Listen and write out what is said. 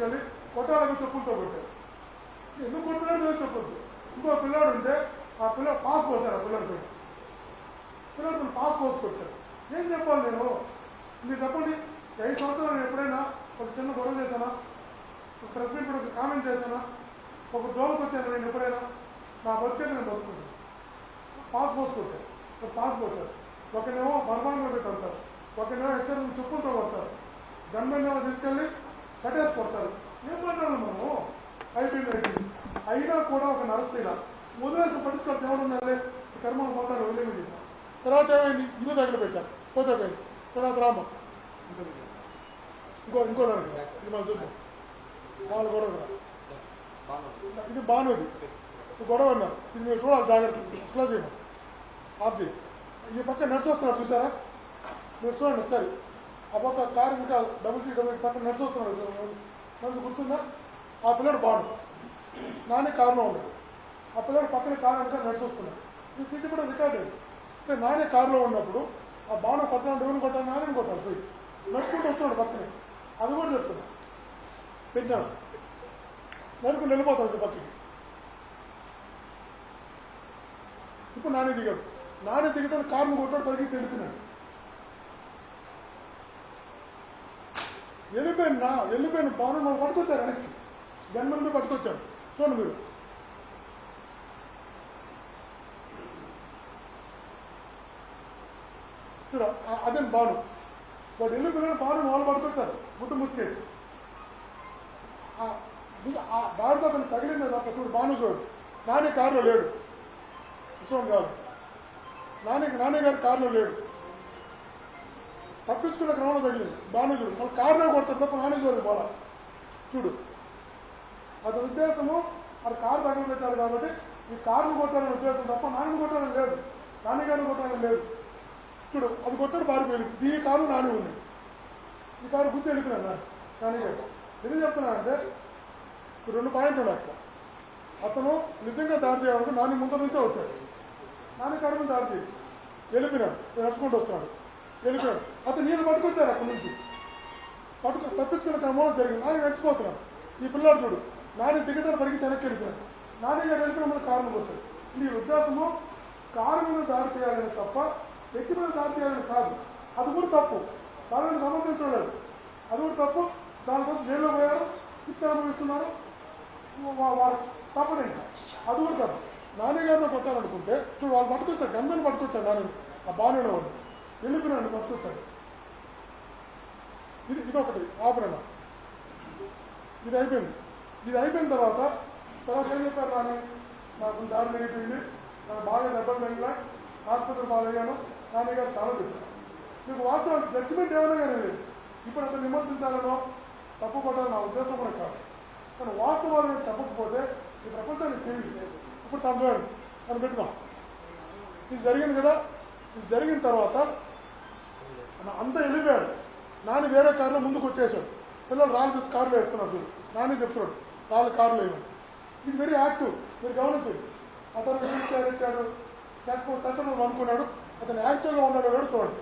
తీసుకెళ్ళి కొట్టాలని చెప్పులతో కొట్టారు. ఎందుకు కొడుతున్నాడు నేను చెప్పొద్దు. ఇంకో పిల్లాడు ఉంటే ఆ పిల్లడు పాస్ పోసారు ఆ పిల్లడికి పిల్లడు పాస్ పోసి కొట్టారు. ఏం చెప్పాలి నేను? మీరు చెప్పండి. ఐదు సంవత్సరాలు నేను ఎప్పుడైనా ఒక చిన్న గొడవ చేశానా? ఒక ప్రెస్ మీట్ ఒక కామెంట్ చేశానా? ఒక జోలికి వచ్చాను నేను ఎప్పుడైనా? నా బతికేది నేను బతుకుంటాను. పాస్ పోసి కొట్టారు. ఒక పాస్ పోసారు ఒకనేమో బర్మాన్లో పెట్టి కొడతారు ఒకనేమో హెచ్చరికలు చుప్పులతో కొడతారు. గన్మెన్ తీసుకెళ్ళి కట్టేసి కొడతారు. ఏం మాట్లాడాలి మనము? అయిపోయింది అయిపోయింది. అయినా కూడా ఒక నరసీల. వదిలేసి పట్టించుకోవడం ఎవరు ఉండాలి కర్మలు పోతారు వదిలేమి తర్వాత ఏమైంది? ఇల్లు దగ్గర పెట్టారు. పోతే పోయింది. తర్వాత రామ. ఇంకో ఇంకో దానికి ఇది మనం చూద్దాం. వాళ్ళు గొడవ ఇది బాగుంది ఇది గొడవ అన్నారు ఇది మీరు చూడాలి జాగ్రత్త క్లోజ్ చేయడం. ఆఫ్ చేయి. ఈ పక్క నడిచి వస్తున్నారు చూసారా? మీరు చూడండి ఒకసారి. ఆ పక్క కారు ఇంకా డబుల్ సీట్ డబుల్ పక్కన నడిచొస్తున్నాడు మనకు గుర్తుందా? ఆ పిల్లడు బాడు. నానే కారులో ఉన్నాడు. ఆ పిల్లడు పక్కన కారు వెనక నడిచొస్తున్నాడు ఈ స్థితి కూడా రికార్డ్ అయింది నానే కారులో ఉన్నప్పుడు ఆ బాణం కొట్టాను డబ్బులు కొట్టాను నానే కొట్టాను పోయి నడుచుకుంటూ వస్తున్నాడు పక్కనే. అది కూడా చెప్తున్నా. పెట్టాను నడుపు వెళ్ళిపోతాడు పక్కకి. ఇప్పుడు నానే దిగాడు. నానే దిగితే కారును కొట్టాడు పైకి తెలుపుతున్నాడు వెళ్ళిపోయిన నా వెళ్ళిపోయిన బాణం మనం పట్టుకొచ్చారు వెనక్కి. గన్మన్ పట్టుకొచ్చాడు చూడండి మీరు. చూడ అదే బాణం. వాడు వెళ్ళిపోయిన బాణం వాళ్ళు పట్టుకొచ్చారు. గుట్టు ముసుకేసి. ఆ- ఇది- దాడితో అతను తగిలింది తప్ప చూడు బాను చూడు. నాని కారులో లేడు. చూడండి కాదు. నాని నాని గారి కారులో లేడు. తప్పించుకునే క్రమంలో తగిలింది బాను చూడు. మన కారులో కొడతాడు తప్ప నాని చూడు బాల చూడు. అది ఉద్దేశము అది కారు తగిలి పెట్టారు కాబట్టి ఈ కారును కొట్టాలనే ఉద్దేశం తప్ప నాన్న కొట్టాలని లేదు. నాన్నగారిని కొట్టడం కొట్టాలని లేదు. చూడు అది కొట్టాడు పారిపోయింది. ఈ కారు నాని ఉంది. ఈ కారు గుర్తు వెళ్ళిపోయినా నాన్నగారు. ఎందుకు చెప్తున్నానంటే రెండు పాయింట్లు ఉన్నాయి అక్కడ. అతను నిజంగా దారి చేయాలంటే నాని ముందర నుంచే వచ్చాడు. నాన్న కారు దారి దాడి వెళ్ళిపోయినాడు. నడుచుకుంటూ వస్తున్నాడు. వెళ్ళిపోయాడు అతను నీళ్ళు పట్టుకొచ్చారు అక్కడి నుంచి. పట్టుకు తప్పించుకున్న క్రమంలో జరిగింది. నాన్న నడిచిపోతున్నాడు ఈ పిల్లాడు చూడు. నాని దిగతన పరిగి వెనక్కి వెళ్ళిపోయాడు. నాని గారు వెళ్ళిపోయిన మన కొట్టాడు నీ ఉద్దేశము కారు మీద దారి చేయాలని తప్ప వ్యక్తి మీద దారి చేయాలని కాదు. అది కూడా తప్పు. దానికి సంబంధించలేదు అది కూడా తప్పు. దానికోసం జైల్లో పోయారు. శిక్ష అనుభవిస్తున్నారు వారు తప్పదు ఇంకా అది కూడా తప్పు. నాన్నగారిని కొట్టాలనుకుంటే చూడు వాళ్ళు పట్టుకొచ్చారు. గంధని పట్టుకొచ్చారు నాన్న. ఆ బాగానే వాళ్ళు వెళ్ళిపోయినాడు పట్టుకొచ్చాడు ఇది ఇది ఒకటి ఆపరణ. ఇది అయిపోయింది. ఇది అయిపోయిన తర్వాత తర్వాత ఏం చెప్పారు నాని? నాకు దారి తిరిగిపోయింది నాకు బాగా దెబ్బలు తగిలా హాస్పిటల్ బాగాయ్యాను నాని గారు చాలా చెప్పారు. మీకు వాస్తవం జడ్జిమెంట్ ఏమైనా కానీ లేదు. ఇప్పుడు అతను విమర్శించాలనో తప్పు నా ఉద్దేశం కూడా కాదు. కానీ వాస్తవాలు నేను చెప్పకపోతే ఈ ప్రపంచానికి తెలియదు. ఇప్పుడు తగ్గండి అని పెట్టుకో. ఇది జరిగింది కదా? ఇది జరిగిన తర్వాత అంతా వెళ్ళిపోయాడు నాని వేరే కారులో ముందుకు వచ్చేసాడు. పిల్లలు రాళ్ళు తీసి కారులో వేస్తున్నారు నాని చెప్తున్నాడు రాళ్ళు కారులో వేయమని ఇది వెరీ యాక్టివ్ మీరు గమనించండి. అతను ఎట్టాడు చట్టం చట్టం అనుకున్నాడు అతను యాక్టివ్గా ఉన్నాడు కూడా చూడండి.